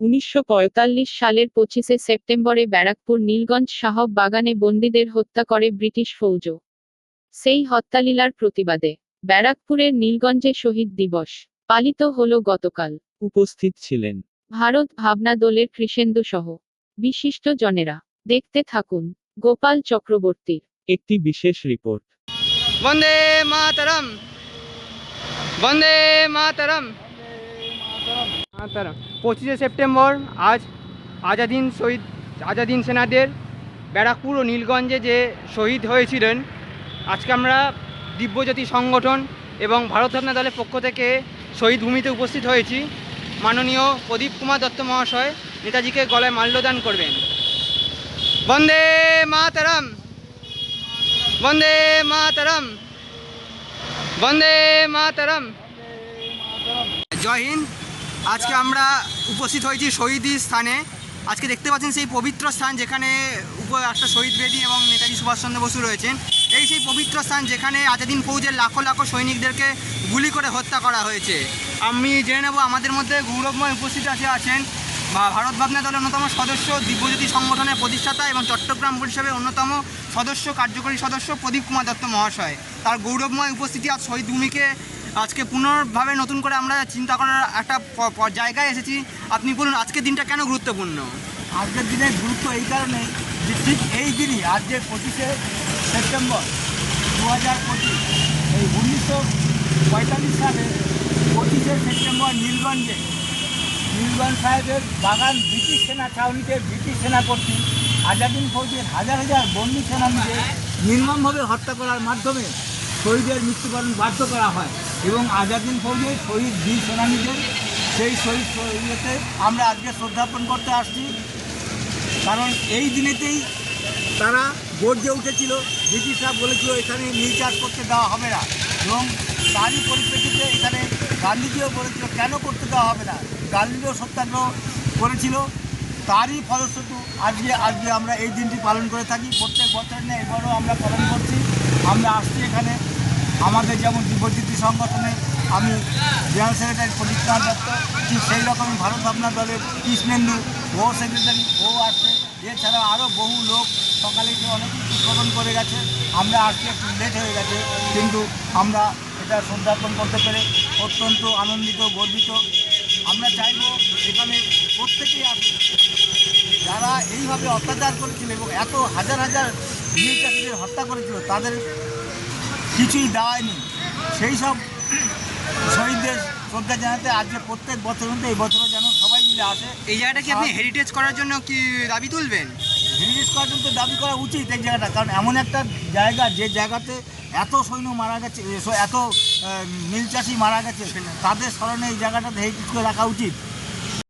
উনিশশো পঁয়তাল্লিশ সালের পঁচিশে সেপ্টেম্বরে ব্যারাকপুর নীলগঞ্জ সাহব বাগানে বন্দীদের হত্যা করে ব্রিটিশ ফৌজ। সেই হত্যালীলার প্রতিবাদে ব্যারাকপুরের নীলগঞ্জে শহীদ দিবস পালিত হল গতকাল। উপস্থিত ছিলেন। ভারত ভাবনা দলের কৃষেন্দু সহ বিশিষ্ট জনেরা। দেখতে থাকুন গোপাল চক্রবর্তীর একটি বিশেষ রিপোর্ট। বন্দে মাতরম। বন্দে মাতরম। মাতরম। পঁচিশে সেপ্টেম্বর, আজ আজাদিন শহীদ, আজাদিন সেনাদের ব্যারাকপুর ও নীলগঞ্জে যে শহীদ হয়েছিলেন, আজকে আমরা দিব্যজ্যোতি সংগঠন এবং ভারত রত্না দলের পক্ষ থেকে শহীদ ভূমিতে উপস্থিত হয়েছি। মাননীয় প্রদীপ কুমার দত্ত মহাশয় নেতাজিকে গলায় মাল্যদান করবেন। বন্দে মাতরম! বন্দে মাতরম! বন্দে মাতারাম! জয় হিন্দ! আজকে আমরা উপস্থিত হয়েছি শহীদ স্থানে। আজকে দেখতে পাচ্ছেন সেই পবিত্র স্থান যেখানে একটা শহীদ বেদি এবং নেতাজি সুভাষচন্দ্র বসু রয়েছেন। এই সেই পবিত্র স্থান যেখানে আজাদিন ফৌজের লাখো লাখো সৈনিকদেরকে গুলি করে হত্যা করা হয়েছে। আমি জেনে নেব, আমাদের মধ্যে গৌরবময় উপস্থিত আছে, আছেন ভারত ভাবনা দলের অন্যতম সদস্য, দিব্যজ্যোতি সংগঠনের প্রতিষ্ঠাতা এবং চট্টগ্রাম পরিষদের অন্যতম সদস্য, কার্যকরী সদস্য প্রদীপ কুমার দত্ত মহাশয়। তার গৌরবময় উপস্থিতি আজ শহীদ ভূমিকে আজকে পুনর্ভাবে নতুন করে আমরা চিন্তা করার একটা জায়গায় এসেছি। আপনি বলুন, আজকের দিনটা কেন গুরুত্বপূর্ণ? আজকের দিনের গুরুত্ব এই কারণে যে ঠিক এই দিনই আজকে পঁচিশে সেপ্টেম্বর দু হাজার পঁচিশ, এই উনিশশো পঁয়তাল্লিশ সালে পঁচিশে সেপ্টেম্বর নীলগঞ্জে, নীলগঞ্জ সাহেবের বাগান ব্রিটিশ সেনা ছাউনিতে ব্রিটিশ সেনা কর্তৃক আজাদিন ফৌজের হাজার হাজার বন্দি সেনানীদের নির্মমভাবে হত্যা করার মাধ্যমে শহীদের মৃত্যুবরণ বাধ্য করা হয় এবং আজাদিন ফৌজের শহীদ বীর সেনানীদের, সেই শহীদ শহীদতে আমরা আজকে শ্রদ্ধাপন করতে আসছি। কারণ এই দিনেতেই তারা গর্জে উঠেছিল, ব্রিটিশরা বলেছিল এখানে নীল চাষ করতে দেওয়া হবে না এবং তারই পরিপ্রেক্ষিতে এখানে গান্ধীজিও বলেছিল, কেন করতে দেওয়া হবে না? গান্ধীজিও সত্যাগ্রহ করেছিল, তারই ফলশ্রুতি আজকে আজকে আমরা এই দিনটি পালন করে থাকি। প্রত্যেক বছর না, এবারও আমরা পালন করছি। আমরা আসছি এখানে। আমাদের যেমন যুবজ্যোতি সংগঠনে আমি জেনারেল সেক্রেটারি প্রদীপ কুমার দত্ত, ঠিক সেই রকমই ভারত ভাবনা দলের কৃষ্ণেন্দু ও সেক্রেটারি, ও আসছে। এছাড়া আরও বহু লোক সকালে যে অনেক উদ্বোধন করে গেছে। আমরা আসতে একটু লেট হয়ে গেছে, কিন্তু আমরা এটা শ্রদ্ধাপন করতে পেরে অত্যন্ত আনন্দিত, গর্বিত। আমরা চাইব এখানে প্রত্যেকেই আসুন যারা এইভাবে অত্যাচার করেছিল এবং এত হাজার হাজার চাষিদের হত্যা করেছিল, তাদের কিছুই দেওয়ায়নি সেই সব শহীদদের শ্রদ্ধা জানাতে আজকে প্রত্যেক বছর মধ্যে এই বছরও যেন সবাই মিলে আসে। এই জায়গাটা কি আপনি হেরিটেজ করার জন্য কি দাবি তুলবেন? হেরিটেজ করার জন্য তো দাবি করা উচিত এই জায়গাটা কারণ এমন একটা জায়গা যে জায়গাতে এত সৈন্য মারা গেছে এত নীল চাষি মারা গেছে তাদের স্মরণে এই জায়গাটাতে হেরিটেজ করে রাখা উচিত।